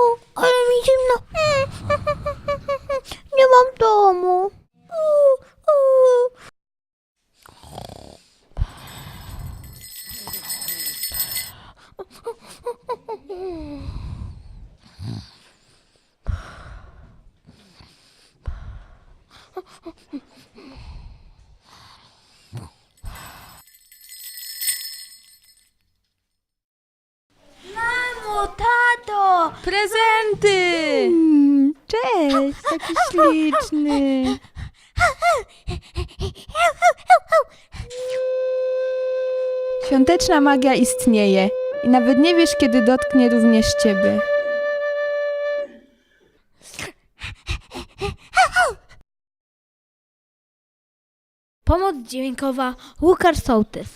o, ale mi zimno. Nie mam domu. U, Prezenty! Mm, Cześć, taki śliczny. Świąteczna magia istnieje i nawet nie wiesz, kiedy dotknie również ciebie. Pomoc dźwiękowa Łukasz Sołtys.